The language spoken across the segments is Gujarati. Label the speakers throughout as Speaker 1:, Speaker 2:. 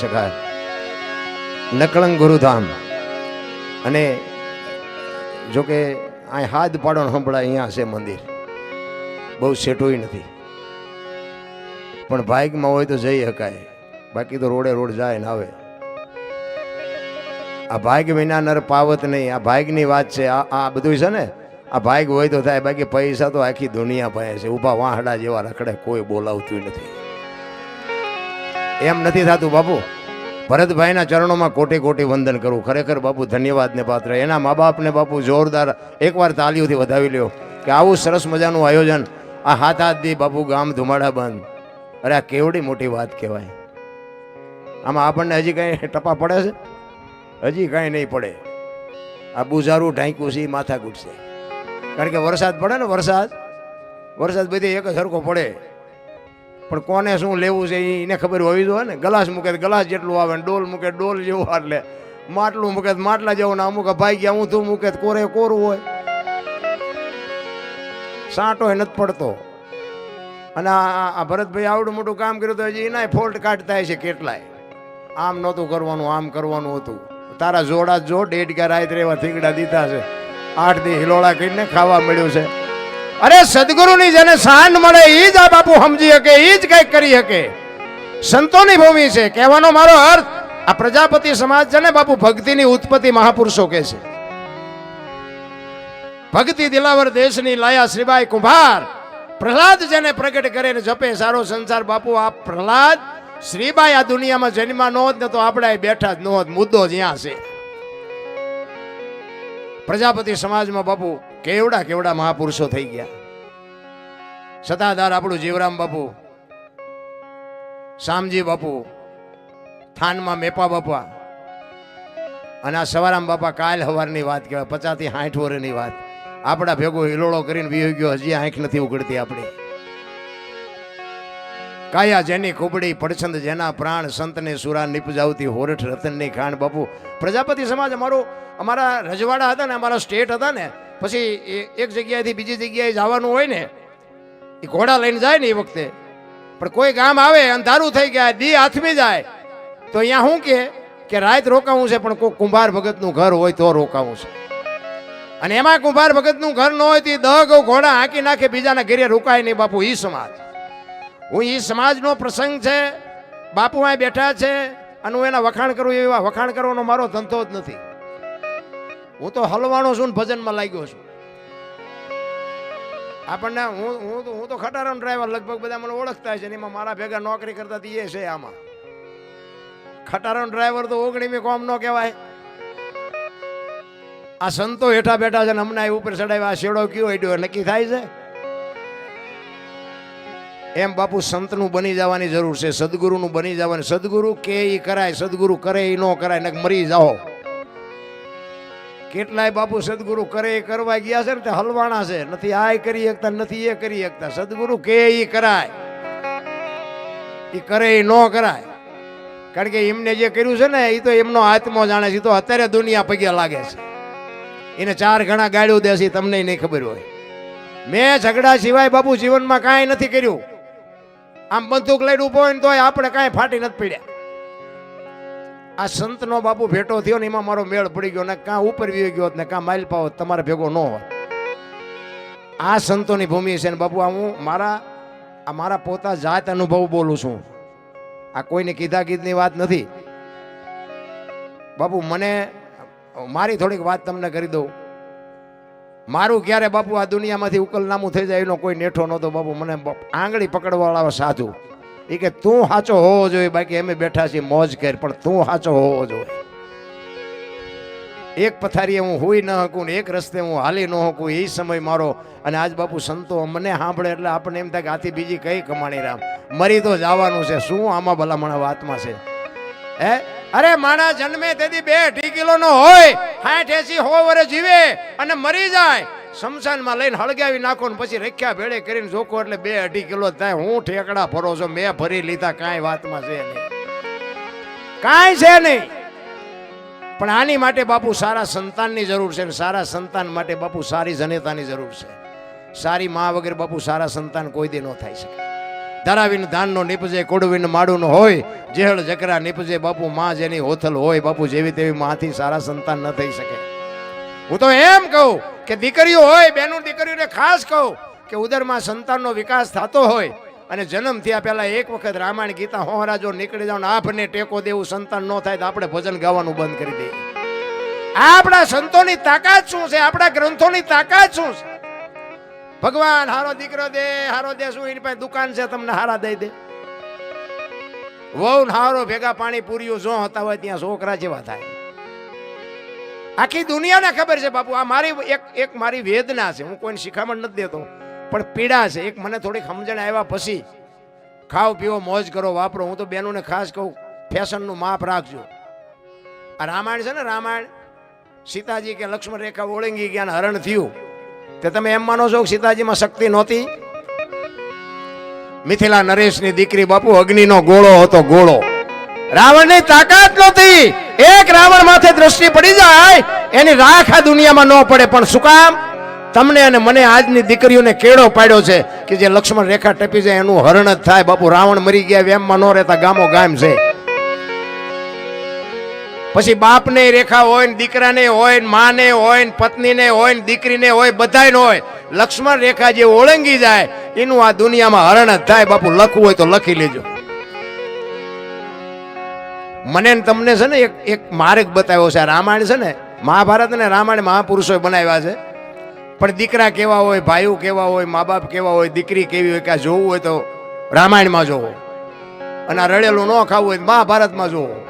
Speaker 1: શકાય. નકળંગ ગુરુધામ. અને જોકે અહીં હાથ પાડો સંભળાય, અહીંયા છે મંદિર. બહુ સેટોય નથી. પણ બાઇકમાં હોય તો જઈ શકાય બાકી તો રોડે રોડ જાય ને આવે. આ ભાગ વિના નર પાવત નહીં. આ ભાગની વાત છે, આ આ બધું છે ને? આ ભાગ હોય તો થાય, બાકી પૈસા તો આખી દુનિયા પાસે છે. ઊભા વાહડા જેવા રખડે, કોઈ બોલાવતું નથી. એમ નથી થતું બાપુ. ભરતભાઈના ચરણોમાં કોટી કોટી વંદન કરું. ખરેખર બાપુ ધન્યવાદને પાત્ર. એના મા બાપને બાપુ જોરદાર એકવાર તાલીઓથી વધાવી લ્યો કે આવું સરસ મજાનું આયોજન આ હાથ હાથ દી બાપુ ગામ ધુમાડા બંધ. અરે આ કેવડી મોટી વાત કહેવાય. આમાં આપણને હજી કાંઈ ટપા પડે છે? હજી કાંઈ નહીં પડે. આ બુઝારું ઢાંક્યું છે એ માથા ગુટશે કારણ કે વરસાદ પડે ને વરસાદ? વરસાદ બધી એક સરખો પડે. પણ કોને શું લેવું છે એને ખબર હોવી જોઈએ ને. ગ્લાસ મૂકે ગ્લાસ જેટલું આવે ને ડોલ મૂકે ડોલ જેવું એટલે માટલું મૂકે માટલા જેવું ને અમુક ભાઈ ગયા ઊંધું મૂકે તો કોરે કોરું હોય. સાંટો નથી પડતો. અને આ ભરતભાઈ આવડું મોટું કામ કર્યું તો હજી એના ફોલ્ટ કાઢતા છે કેટલાય. આમ નહોતું કરવાનું, આમ કરવાનું હતું. તારા જોડા જ, ડેઢ કે રાત રેવા થીગડા દીધા છે. આઠ દી હિલોળા કરીને ખાવા મળ્યું છે. અરે સદગુરુની જેને સાન મળે એ જ આ બાપુ સમજી શકે એ જ કંઈક કરી શકે. સંતોની ભૂમિ છે. કહેવાનો મારો અર્થ, આ પ્રજાપતિ સમાજ છે ને બાપુ, ભક્તિની ઉત્પત્તિ મહાપુરુષો કે છે. ભક્તિ દિલાવર દેશની લાયા શ્રીબાઈ કુંભાર. પ્રહલાદ જેને પ્રગટ કરે ને જપે, સારો સંસાર, બાપુ, આ પ્રહલાદ શ્રીબાઈ આ દુનિયામાં જન્મા નો હોત ને તો આપણે બેઠા જ ન હોત મુદ્દો જ્યાં છે. પ્રજાપતિ સમાજમાં બાપુ કેવડા કેવડા મહાપુરુષો થઈ ગયા. સતાધાર આપણું જીવરામ બાપુ, શામજી બાપુ, થાનમાં મેપા બાપા અને આ સવારામ બાપા કાલ હવારની વાત કહેવાય, પચાસથી સાઠ વર્ષની વાત. આપણા ભેગો હિલોળો કરીને વી ગયો, હજી આંખ નથી ઉગડતી આપણી. કાયા જેની કુબડી, પડછંદ જેના પ્રાણ, સંતને સુરા નિપજાવતી હોરઠ રતનની ખાણ બાપુ. પ્રજાપતિ સમાજ અમારો, અમારા રજવાડા હતા ને, અમારા સ્ટેટ હતા ને પછી એ- એક જગ્યાએથી બીજી જગ્યાએ જવાનું હોય ને, એ ઘોડા લઈને જાય ને એ વખતે. પણ કોઈ ગામ આવે, અંધારું થઈ ગયા, દી હાથમી જાય, તો અહીંયા શું કે કે રાત રોકાવું છે, પણ કોઈ કુંભાર ભગતનું ઘર હોય તો રોકાવું છે. અને એમાં કુંભાર ભગતનું ઘર ન હોય તો ઈ દહ ઘોડા હાંકી નાખે, બીજાના ઘરે રોકાય નહીં, બાપુ, ઈ સમાજ. હું ઈ સમાજનો પ્રસંગ છે, બાપુ અહીં બેઠા છે, અને હું એના વખાણ કરું, એવા વખાણ કરવાનો મારો ધંધો જ નથી. હું તો હલવાણો છું ને ભજનમાં લાગ્યો છું. આપણને હું હું તો હું તો ખટારાનો ડ્રાઈવર લગભગ બધા મને ઓળખતા છે ને એમાં મારા ભેગા નોકરી કરતા એ છે આમાં. ખટારાનો ડ્રાઈવર તો ઓગણીમી કોમ નો કહેવાય. આ સંતો હેઠા બેઠા છે ને હમણાં ઉપર ચડાવ્યા, આ શેડો કયો હેડ્યો નક્કી થાય છે? એમ બાપુ સંતનું બની જવાની જરૂર છે, સદગુરુનું બની જવાની. સદગુરુ કે એ કરાય, સદગુરુ કરે એ ન કરાય ને મરી જાઓ. કેટલાય બાપુ સદગુરુ કરે એ કરવા ગયા છે ને તે હલવાણા છે. નથી આ કરી શકતા, નથી એ કરી શકતા. સદગુરુ કે એ કરાય. એ કરે એ ન કરાય. કારણ કે એમને જે કર્યું છે ને એ તો એમનો આત્મો જાણે છે. તો અત્યારે દુનિયા પગે લાગે છે. એને ચાર ઘણા ગાળ્યું દે તમને નહીં ખબર હોય. મેં ઝઘડા સિવાય બાપુ જીવનમાં કાંઈ નથી કર્યું. આમ બંદૂક લઈને ઊભો હોય ને તોય આપણે કાંઈ ફાટી નથી પડ્યા. આ સંતનો બાપુ ભેટો થયો ને એમાં મારો મેળ પડી ગયો ને કાં ઉપર વી ગયો ને કાં માઇલ પાવો તમારે ભેગો ન હોય આ સંતોની ભૂમિ છે ને બાપુ, આ હું મારા, આ મારા પોતા જાત અનુભવ બોલું છું. આ કોઈને કીધા કીધની વાત નથી. બાપુ, મને મારી થોડીક વાત તમને કરી દઉં. મારું ક્યારે બાપુ આ દુનિયામાંથી ઉકલનામું થઈ જાય એનો કોઈ નેઠો નહોતો બાપુ. મને આંગળી પકડવાવાળા સાધુ. એ કે તું સાચો હોવો જોઈએ. બાકી અમે બેઠા છીએ મોજ કર, પણ તું સાચો હોવો જોઈએ. એક પથારીએ હું હોઈ ન શકું ને એક રસ્તે હું હાલી ન શકું એ સમય મારો. અને આજ બાપુ સંતો મને સાંભળે એટલે આપણને એમ થાય કે આથી બીજી કઈ કમાણી રામ. મરી તો જવાનું છે. શું આમાં ભલામણ વાતમાં છે? હે? અરે માણા જન્મે તેથી બે અઢી કિલો નો હોય. સાઠ એસી હો વરે જીવે અને મરી જાય. શમશાનમાં લઈને હળગાવી નાખો ને પછી રખ્યા ભેળે કરીને જોખો એટલે બે અઢી કિલો થાય. હું ઠેકડા ફરો છો, મેં ભરી લીધા, કાંઈ વાતમાં છે નહીં. કાંઈ છે નહીં. પણ આની માટે બાપુ સારા સંતાનની જરૂર છે અને સારા સંતાન માટે બાપુ સારી જનેતાની જરૂર છે. સારી મા વગર બાપુ સારા સંતાન કોઈ દી ન થાય શકે. ધરાવીને ધાનનો નીપજે, કોડવીને માડું હોય, જેહળ જકરા નીપજે, બાપુ માં જેની હોથલ હોય, બાપુ જેવી તેવી માથી સારા સંતાન ન થઈ શકે. હું તો એમ કહું કે દીકરીઓ હોય બેનું દીકરીઓને ખાસ કહું કે ઉદરમાં સંતાનનો વિકાસ થતો હોય અને જન્મ થયા પહેલાં એક વખત રામાયણ ગીતા હોહરા જો નીકળી જાવ આપને ટેકો દેવું, સંતાન ન થાય તો આપણે ભજન ગાવાનું બંધ કરી દઈએ. આપણા સંતોની તાકાત શું છે? આપણા ગ્રંથોની તાકાત શું છે? ભગવાન, હારો દીકરો દે, હારો દે, શું એની પાસે દુકાન છે? તમને હારા દઈ દે. વહુ હારો ભેગા પાણી પૂર્યું જો હતા હોય, ત્યાં છોકરા જેવા થાય. આખી દુનિયાને ખબર છે, બાપુ, આ મારી એક એક મારી વેદના છે, હું કોઈને શિખામણ નથી દેતો, પણ પીડા છે, એક મને થોડીક સમજણ આવ્યા પછી, ખાઓ પીવો મોજ કરો, વાપરો, હું તો બહેનોને ખાસ કહું, ફેશનનું માપ રાખજો. આ રામાયણ છે ને, રામાયણ, સીતાજી કે લક્ષ્મણ રેખા ઓળંગી ગયા હરણ થયું, તે તમે એમ માનો છો સીતાજીમાં શક્તિ નહોતી? મિથિલા નરેશની દીકરી બાપુ અગ્નિનો ગોળો હતો, ગોળો. રાવણની તાકાત નહોતી. એક રાવણ માથે દ્રષ્ટિ પડી જાય, એની રાખ આ દુનિયામાં ન પડે. પણ શું કામ? તમને અને મને આજની દીકરીઓને કેળો પાડ્યો છે કે જે લક્ષ્મણ રેખા ટપી જાય, એનું હરણ જ થાય. બાપુ, રાવણ મરી ગયા, વેમમાં ન રહેતા ગામો ગામ છે. પછી બાપને રેખા હોય ને દીકરાને હોય ને માને હોય ને પત્નીને હોય ને દીકરીને હોય, બધાયને હોય. લક્ષ્મણ રેખા જે ઓળંગી જાય, એનું આ દુનિયામાં હરણ જ થાય. બાપુ, લખવું હોય તો લખી લેજો. મને તમને છે ને એક એક માર્ગ બતાવ્યો છે. રામાયણ છે ને મહાભારત અને રામાયણ મહાપુરુષોએ બનાવ્યા છે. પણ દીકરા કેવા હોય, ભાઈઓ કેવા હોય મા બાપ કેવા હોય, દીકરી કેવી હોય કે જોવું હોય તો રામાયણમાં જોવો. અને આ રડેલું ન ખાવું હોય મહાભારતમાં જોવો.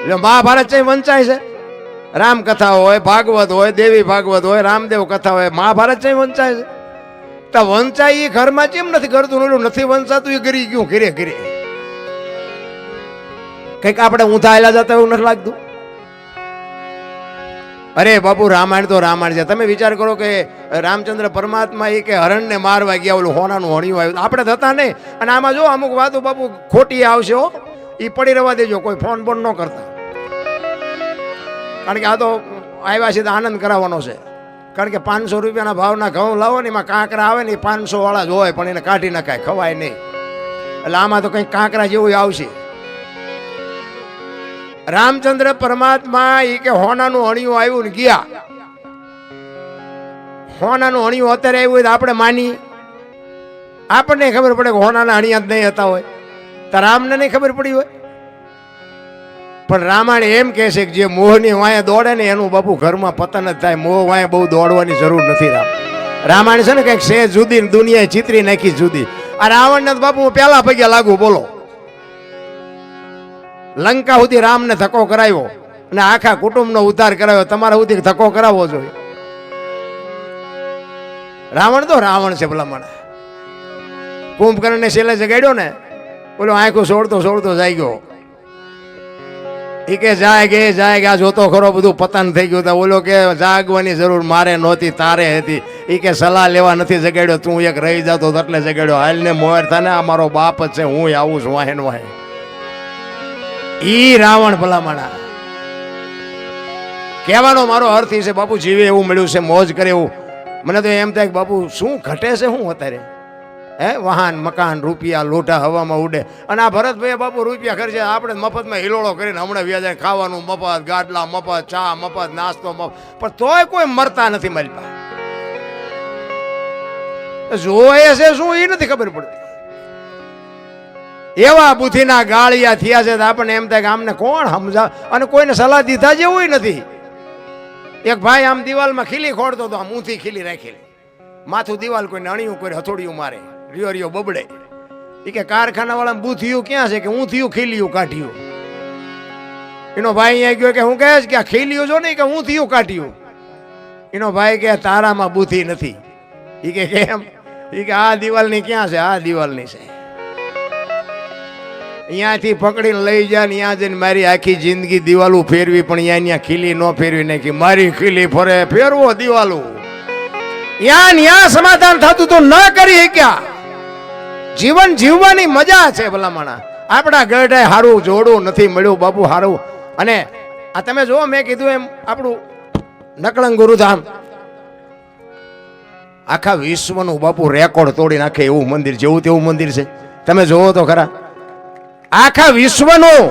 Speaker 1: એટલે મહાભારત છે વંચાય છે. રામકથા હોય, ભાગવત હોય, દેવી ભાગવત હોય, રામદેવ કથા હોય, મહાભારત છે વંચાય છે. તો વંચાય એ ઘરમાં કેમ નથી કરતું? નથી વંચાતું એ ગરી ગયું, ઘીરે ઘરે. કંઈક આપણે ઊંધાયેલા જતા એવું નથી લાગતું? અરે બાપુ, રામાયણ તો રામાયણ છે. તમે વિચાર કરો કે રામચંદ્ર પરમાત્મા એ કે હરણને મારવા ગયા, ઓલું હોનાનું હણિયું આવ્યું. આપણે થતા નહીં. અને આમાં જો અમુક વાતો બાપુ ખોટી આવશે હો એ પડી રહેવા દેજો, કોઈ ફોન બોન ન કરતા. કારણ કે આ તો આવ્યા છે આનંદ કરાવવાનો છે. કારણ કે પાંચસો રૂપિયાના ભાવના ઘઉં લાવો ને એમાં કાંકરા આવે ને એ પાંચસો વાળા જ હોય, પણ એને કાઢી નખાય, ખવાય નહીં. એટલે આમાં તો કંઈક કાંકરા જેવું આવશે. રામચંદ્ર પરમાત્મા એ કે હોનાનું અણિયું આવ્યું ને ગયા. હોનાનું અણિયું અત્યારે આવ્યું હોય તો આપણે માની. આપણને ખબર પડે કે હોનાના અણિયા જ નહીં હતા હોય. તો રામને નહીં ખબર પડી હોય. પણ રામાયણ એમ કહે છે કે જે મોહની વાંયે દોડે ને એનું બાપુ ઘરમાં પતન જ થાય. મોહ વાંયે બહુ દોડવાની જરૂર નથી રામ. રામાયણ છે ને કંઈક છે જુદી દુનિયાએ ચિત્રી નાખી જુદી. આ રાવણને બાપુ પહેલા પગે લાગુ બોલો. લંકા સુધી રામને ધક્કો કરાવ્યો અને આખા કુટુંબનો ઉદ્ધાર કરાવ્યો. તમારા સુધી ધક્કો કરાવવો જોઈએ. રાવણ તો રાવણ છે ભલામણ. કુંભકર્ણને છેલ્લે જગાડ્યો ને બોલો આંખો સોળતો સોળતો જાય ગયો ઈ કે જાય કે જાય કે આ જોતો ખરો બધું પતન થઈ ગયું હતા બોલો કે જાગવાની જરૂર મારે નહોતી, તારે હતી. ઈ કે સલાહ લેવા નથી જગાડ્યો, તું એક રહી જતો એટલે જગાડ્યો. હાલને મોર થાને આ મારો બાપ જ છે હું આવું છું વાહેન વાહે ઈ રાવણ ભલામણા. કહેવાનો મારો અર્થ એ છે, બાપુ, જીવે એવું મળ્યું છે, મોજ કરે એવું. મને તો એમ થાય કે, બાપુ, શું ઘટે છે, શું અત્યારે હે, વાહન, મકાન, રૂપિયા લોટા હવામાં ઉડે. અને આ ભરતભાઈ બાપુ, રૂપિયા ખર્ચે આપણે મફતમાં હિલોળો કરીને હમણાં વ્યાજ ખાવાનું મફત ગાડલા મફત, ચા મફત, નાસ્તો મફત. પણ તોય કોઈ મરતા નથી મારી પાસે જોયે છે, શું એ નથી ખબર પડતી. એવા બુદ્ધિના ગાળિયા થયા છે આપણને એમ થાય કે આમને કોણ સમજા? અને કોઈને સલાહ દીધા જેવું નથી. એક ભાઈ આમ દિવાલમાં ખીલી ખોડતો હતો, આમ ઊંથી ખીલી રાખેલી. માથું દિવાલ કોઈને અણિયું કોઈ હથોડિયું મારે. Rio Rio બબડે. એ કે કારખાના વાળા બુથિયું ક્યાં છે કે ઊંથિયું ખીલિયું કાઢ્યું? એનો ભાઈ અહીંયા ગયો કે હું કહે છે કે આ ખીલિયું જો નહીં કે ઊંધિયું કાઢ્યું? એનો ભાઈ કે તારામાં બુદ્ધિ નથી. એ કે કેમ? એ કે આ દિવાલની ક્યાં છે? આ દિવાલની છે. અહીંયાથી પકડીને લઈ જાય ને ત્યાં જઈને મારી આખી જિંદગી દિવાલું ફેરવી, પણ અહીંયા ત્યાં ખીલી ન ફેરવી નાખી. મારી ખીલી ફરે, ફેરવો દિવાલું. ત્યાં ત્યાં સમાધાન થતું તો ન કરી શક્યા. જીવન જીવવાની મજા છે ભલામણા. આપણા ગઢે હારું જોડું નથી મળ્યું, બાપુ હારું. અને આ તમે જુઓ, મેં કીધું એમ આપણું નકળંગ ગુરુધામ. આખા વિશ્વનું બાપુ રેકોર્ડ તોડી નાખે એવું મંદિર, જેવું તેવું મંદિર છે. તમે જોવો તો ખરા. આખા વિશ્વનું,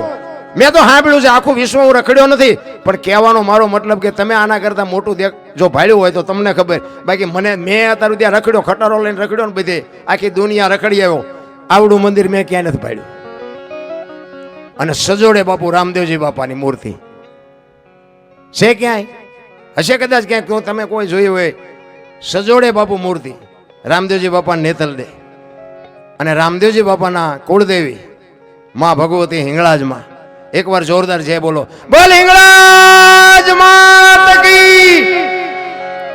Speaker 1: મેં તો સાંભળ્યું છે, આખું વિશ્વ હું રખડ્યો નથી, પણ કહેવાનો મારો મતલબ કે તમે આના કરતાં મોટું દેખ, જો ભાડ્યું હોય તો તમને ખબર. બાકી મને, મેં અત્યારે ત્યાં રખડ્યો, ખટારો લઈને રખડ્યો ને બધે, આખી દુનિયા રખડી આવ્યો. આવડું મંદિર મેં ક્યાંય નથી ભાડ્યું. અને સજોડે બાપુ રામદેવજી બાપાની મૂર્તિ. છે ક્યાંય? હશે કદાચ ક્યાંક તો તમે કોઈ જોયું હોય, સજોડે બાપુ મૂર્તિ. રામદેવજી બાપા નેતલ દે. અને રામદેવજી બાપાના કુળદેવી માં ભગવતી હિંગળાજમાં. એકવાર જોરદાર જય બોલો બોલ હિંગળાજ તકી